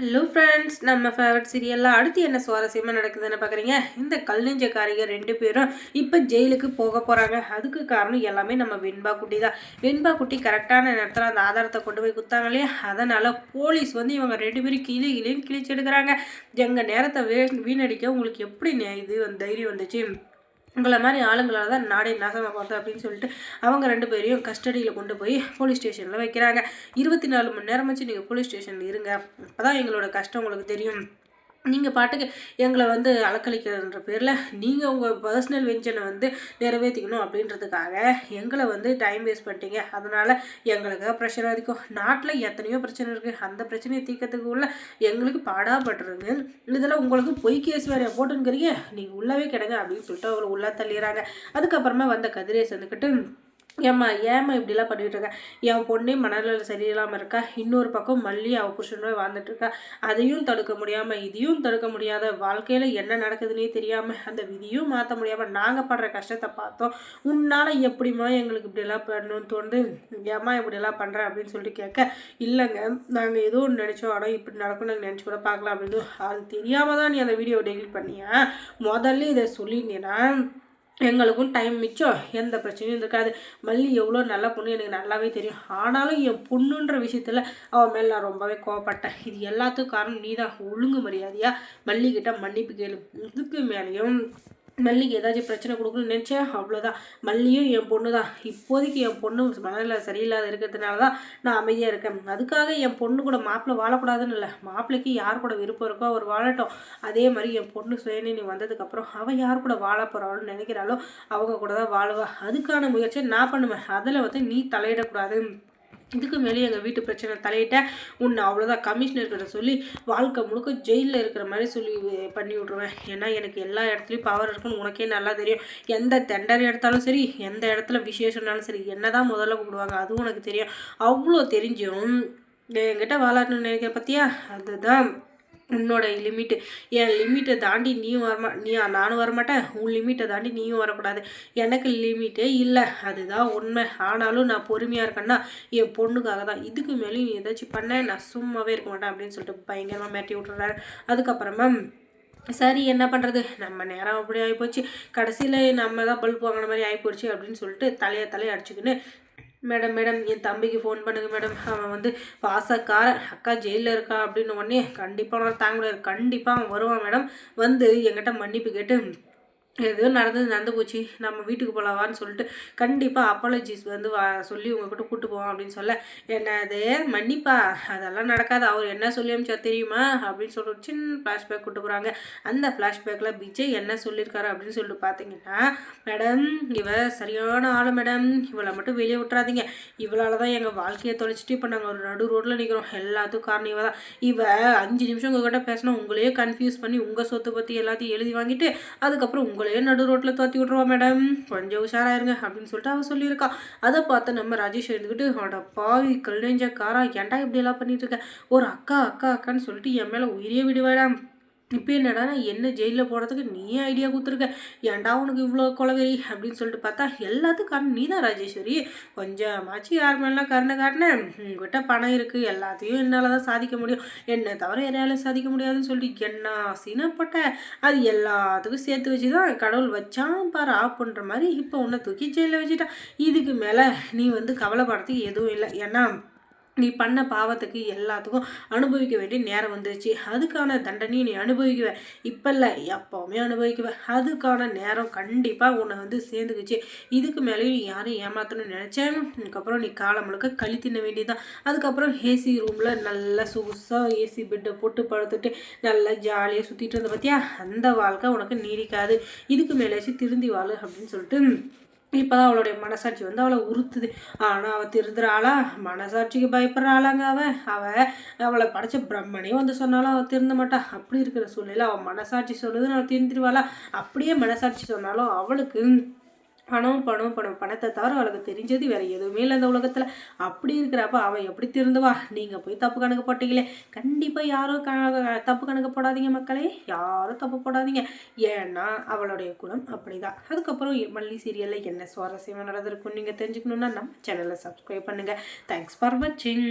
Hello friends நம்ம favourite சீரியலில் அடுத்து என்ன சுவாரஸ்யமாக நடக்குதுன்னு பார்க்குறீங்க இந்த கல்நெஞ்சக்காரிங்க ரெண்டு பேரும் இப்போ ஜெயிலுக்கு போக போகிறாங்க அதுக்கு காரணம் எல்லாமே நம்ம வெண்பா குட்டி தான். வெண்பா குட்டி கரெக்டான நேரத்தில் அந்த ஆதாரத்தை கொண்டு போய் குத்தாங்க இல்லையா? அதனால் போலீஸ் வந்து இவங்க ரெண்டு பேரும் கிளி கிளின்னு கிழிச்சு எடுக்கிறாங்க. எங்கள் நேரத்தை வே வீணடிக்க உங்களுக்கு எப்படி இது தைரியம் வந்துச்சு? உங்களை மாதிரி ஆளுங்களால் தான் நாடே நாசமாக பார்த்தோம் அப்படின்னு சொல்லிட்டு அவங்க ரெண்டு பேரையும் கஸ்டடியில் கொண்டு போய் போலீஸ் ஸ்டேஷனில் வைக்கிறாங்க. இருபத்தி நாலு மணி நேரம் வச்சு நீங்கள் போலீஸ் ஸ்டேஷனில் இருங்க. அப்போ தான் எங்களோட கஷ்டம் உங்களுக்கு தெரியும். நீங்கள் பாட்டுக்கு எங்களை வந்து அலக்களிக்கிறன்ற பேரில் நீங்கள் உங்கள் பர்சனல் வெஞ்சனை வந்து நிறைவேற்றிக்கணும் அப்படின்றதுக்காக எங்களை வந்து டைம் வேஸ்ட் பண்ணிட்டீங்க. அதனால் எங்களுக்கு ப்ரெஷர் அதிகம் நாட்டில் எத்தனையோ பிரச்சனை இருக்குது அந்த பிரச்சனையை தீர்க்கறதுக்கு உள்ள எங்களுக்கு பாடாப்பட்டுருங்க இதெல்லாம் உங்களுக்கு பொய் கேஸ் வேறு போட்டுங்கிறீங்க நீங்கள் உள்ளவே கிடங்க அப்படின்னு சொல்லிட்டு அவங்களை உள்ளே தள்ளிடுறாங்க. அதுக்கப்புறமா வந்த கதிரேஸ் வந்துக்கிட்டு ஏம்மா ஏம்மா இப்படிலாம் பண்ணிகிட்டு இருக்கா? என் பொண்ணே மனநிலை சரியில்லாமல் இருக்கா? இன்னொரு பக்கம் மல்லி அவள் புருஷனோட வாழ்ந்துட்டு இருக்கா? அதையும் தடுக்க முடியாமல் இதையும் தடுக்க முடியாத வாழ்க்கையில் என்ன நடக்குதுன்னே தெரியாமல் அந்த விதியும் மாற்ற முடியாமல் நாங்கள் படுற கஷ்டத்தை பார்த்தோம். உன்னால் எப்படிம்மா எங்களுக்கு இப்படிலாம் பண்ணணும்னு தோணுது? ஏம்மா இப்படிலாம் பண்ணுற அப்படின்னு சொல்லிட்டு கேட்க இல்லைங்க நாங்கள் ஏதோ ஒன்று நினச்சோம். ஆனால் இப்படி நடக்கும் நாங்கள் நினச்சி கூட பார்க்கலாம் அப்படின்னு. அது தெரியாமல் தான் நீ அந்த வீடியோ டெலிட் பண்ணியா? முதல்ல இதை சொல்லியிருந்தேன்னா எங்களுக்கும் டைம் மிச்சம். எந்த பிரச்சனையும் இருக்காது. மல்லி எவ்வளோ நல்ல பொண்ணு எனக்கு நல்லாவே தெரியும். ஆனாலும் என் பொண்ணுன்ற விஷயத்தில் அவன் மேலே நான் ரொம்பவே கோவப்பட்டேன். இது எல்லாத்துக்கும் காரணம் நீ தான் ஒழுங்கு மரியாதையாக மல்லிக்கிட்ட மன்னிப்பு கேளு. இதுக்கு மேலேயும் மல்லிக்கு ஏதாச்சும் பிரச்சனை கொடுக்கணும்னு நினச்சேன் அவ்வளோதான் மல்லியும் என் பொண்ணு தான் இப்போதைக்கு என் பொண்ணு மனநில சரியில்லாத இருக்கிறதுனால தான் நான் அமைதியாக இருக்கேன். அதுக்காக என் பொண்ணு கூட மாப்பிள்ளை வாழக்கூடாதுன்னு இல்லை. மாப்பிள்ளைக்கு யார் கூட விருப்பம் இருக்கோ அவர் வாழட்டும். அதே மாதிரி என் பொண்ணு சுயநிலை வந்ததுக்கப்புறம் அவள் யார் கூட வாழ போகிறாள்னு நினைக்கிறாளோ அவங்க கூட தான் வாழுவா. அதுக்கான முயற்சியை நான் பண்ணுவேன். அதில் வந்து நீ தலையிடக்கூடாது இதுக்கு மேலே எங்கள் வீட்டு பிரச்சனை தலையிட்ட உன்னை அவ்வளோதான் கமிஷனர்கிட்ட சொல்லி வாழ்க்கை முழுக்க ஜெயிலில் இருக்கிற மாதிரி சொல்லி பண்ணி விட்ருவேன் ஏன்னா எனக்கு எல்லா இடத்துலையும் பவர் இருக்குன்னு உனக்கே நல்லா தெரியும். எந்த டெண்டர் எடுத்தாலும் சரி எந்த இடத்துல விசேஷம்னாலும் சரி என்ன தான் முதல்ல கூப்பிடுவாங்க அதுவும் உனக்கு தெரியும். அவ்வளோ தெரிஞ்சும் என்கிட்ட வாழாட்டணும்னு நினைக்கிற பற்றியா அதுதான். உன்னோட லிமிட்டு என் லிமிட்டை தாண்டி நீயும் வரமா நீ நானும் வரமாட்டேன். உன் லிமிட்டை தாண்டி நீயும் வரக்கூடாது. எனக்கு லிமிட்டே இல்லை. அதுதான் உண்மை. ஆனாலும் நான் பொறுமையாக இருக்கேன்னா என் பொண்ணுக்காக தான். இதுக்கு மேலேயும் நீ ஏதாச்சும் பண்ண நான் சும்மாவே இருக்க மாட்டேன் அப்படின்னு சொல்லிட்டு பயங்கரமாக மாட்டி விட்டுறாரு. அதுக்கப்புறமா சரி என்ன பண்ணுறது நம்ம நேரம் அப்படி ஆகிப்போச்சு கடைசியில் நம்ம தான் பல்ப் வாங்கின மாதிரி ஆகிப்போச்சு அப்படின்னு சொல்லிட்டு தலையை தலையை அடிச்சுக்கின்னு மேடம் மேடம் என் தம்பிக்கு ஃபோன் பண்ணுங்கள் மேடம். அவன் வந்து பாசக்கார அக்கா ஜெயிலில் இருக்கா அப்படின்னு உடனே கண்டிப்பாக நான் தாங்க முடியாது. கண்டிப்பாக அவன் வருவான் மேடம். வந்து என்கிட்ட மன்னிப்பு கேட்டு ஏதோ நடந்தது நடந்து போச்சு நம்ம வீட்டுக்கு போகலாவான்னு சொல்லிட்டு கண்டிப்பாக அப்பாலஜிஸ் வந்து வா சொல்லி உங்ககிட்ட கூப்பிட்டு போவோம் அப்படின்னு சொல்ல. என்னது? மன்னிப்பா? அதெல்லாம் நடக்காது. அவர் என்ன சொல்லி அமிச்சா தெரியுமா? அப்படின்னு சொல்லிட்டு சின்ன ஃப்ளாஷ்பேக் கூட்டு போகிறாங்க அந்த ஃப்ளாஷ்பேக்கில் விஜய் என்ன சொல்லியிருக்காரு அப்படின்னு சொல்லிட்டு பார்த்தீங்கன்னா மேடம் இவ சரியான ஆள் மேடம். இவளை மட்டும் வெளியே விட்டுறாதீங்க. இவளால் தான் எங்கள் வாழ்க்கையை தொலைச்சிட்டு இப்போ நாங்கள் ஒரு நடு ரோட்டில் நிற்கிறோம் எல்லாத்துக்கும் காரணம் இவ தான் இவ அஞ்சு நிமிஷம் உங்ககிட்ட பேசினா உங்களையே கன்ஃபியூஸ் பண்ணி உங்கள் சொத்தை பற்றி எல்லாத்தையும் எழுதி வாங்கிட்டு அதுக்கப்புறம் உங்களை உங்களையே நடு ரோட்டில் தோத்தி விட்ருவா மேடம் கொஞ்சம் உஷாராயிருங்க அப்படின்னு சொல்லிட்டு அவள் சொல்லியிருக்கா. அதை பார்த்து நம்ம ராஜேஷ் எழுந்துக்கிட்டு அவட பாவி கல் நெஞ்ச காரா ஏன்டா இப்படியெல்லாம் பண்ணிட்டு இருக்க? ஒரு அக்கா அக்கா அக்கான்னு சொல்லிட்டு என் மேலே உயிரியே விடுவாடாம் இப்போ என்னடா என்ன ஜெயிலில் போடுறதுக்கு நீயே ஐடியா கொடுத்துருக்க? ஏன்டா உனக்கு இவ்வளோ கொலவெறி? அப்படின்னு சொல்லிட்டு பார்த்தா எல்லாத்துக்கும் காரணம் நீ தான் ராஜேஸ்வரி. கொஞ்சமாச்சு யார் மேலாம் கருணை காட்டினேன் உங்ககிட்ட பணம் இருக்குது எல்லாத்தையும் என்னால் தான் சாதிக்க முடியும். என்னை தவிர யாராலும் சாதிக்க முடியாதுன்னு சொல்லிட்டு என்ன சீனப்பட்ட அது எல்லாத்துக்கும் சேர்த்து வச்சு தான் கடவுள் வச்சான் பாரு ஆஃப் பண்ணுற மாதிரி இப்போ உன்னை தூக்கி ஜெயிலில் வச்சுட்டான். இதுக்கு மேலே நீ வந்து கவலைப்படுறதுக்கு எதுவும் இல்லை. ஏன்னா நீ பண்ண பாவத்துக்கு எல்லாத்துக்கும் அனுபவிக்க வேண்டிய நேரம் வந்துருச்சு. அதுக்கான தண்டனையும் நீ அனுபவிக்குவ. இப்போ இல்லை எப்போவுமே அனுபவிக்குவ. அதுக்கான நேரம் கண்டிப்பாக உன்னை வந்து சேர்ந்துக்குச்சு. இதுக்கு மேலேயும் நீ யாரையும் ஏமாத்தணும்னு நினச்சேன் அதுக்கப்புறம் நீ காலம் முழுக்க களி தின்ன வேண்டியதான் அதுக்கப்புறம் ஏசி ரூமில் நல்லா சொகுசாக ஏசி பெட்டை போட்டு படுத்துட்டு நல்லா ஜாலியாக சுற்றிட்டு இருந்த பார்த்தியா அந்த வாழ்க்கை உனக்கு நீடிக்காது. இதுக்கு மேலேயாச்சும் திருந்தி வாழு அப்படின்னு சொல்லிட்டு இப்போ தான் அவளுடைய மனசாட்சி வந்து அவளை உறுத்துது. ஆனால் அவள் திருந்துறாளா? மனசாட்சிக்கு பயப்படுறாளாங்க அவள் அவள் அவளை படைச்ச பிரம்மனே வந்து சொன்னாலும் அவள் திருந்த மாட்டா. அப்படி இருக்கிற சூழ்நிலை அவள் மனசாட்சி சொல்லுதுன்னு அவள் திருந்துருவாளா அப்படியே மனசாட்சி சொன்னாலும் அவளுக்கு பணம் பணம் பணம். பணத்தை தவிர அவளுக்கு தெரிஞ்சது வேற எதுவுமே இல்லை அந்த உலகத்தில். அப்படி இருக்கிறப்ப அவன் எப்படி திருந்துவா? நீங்கள் போய் தப்பு கணக்கு போட்டீங்களே. கண்டிப்பாக யாரும் தப்பு கணக்கு போடாதீங்க மக்களே. யாரும் தப்பு போடாதீங்க. ஏன்னா அவளுடைய குணம் அப்படிதான். அதுக்கப்புறம் மல்லி சீரியலில் என்ன சுவாரஸ்யமாக நடந்திருக்கும் நீங்கள் தெரிஞ்சுக்கணுன்னா நம்ம சேனலை சப்ஸ்கிரைப் பண்ணுங்கள் தேங்க்ஸ் ஃபார் வாட்சிங்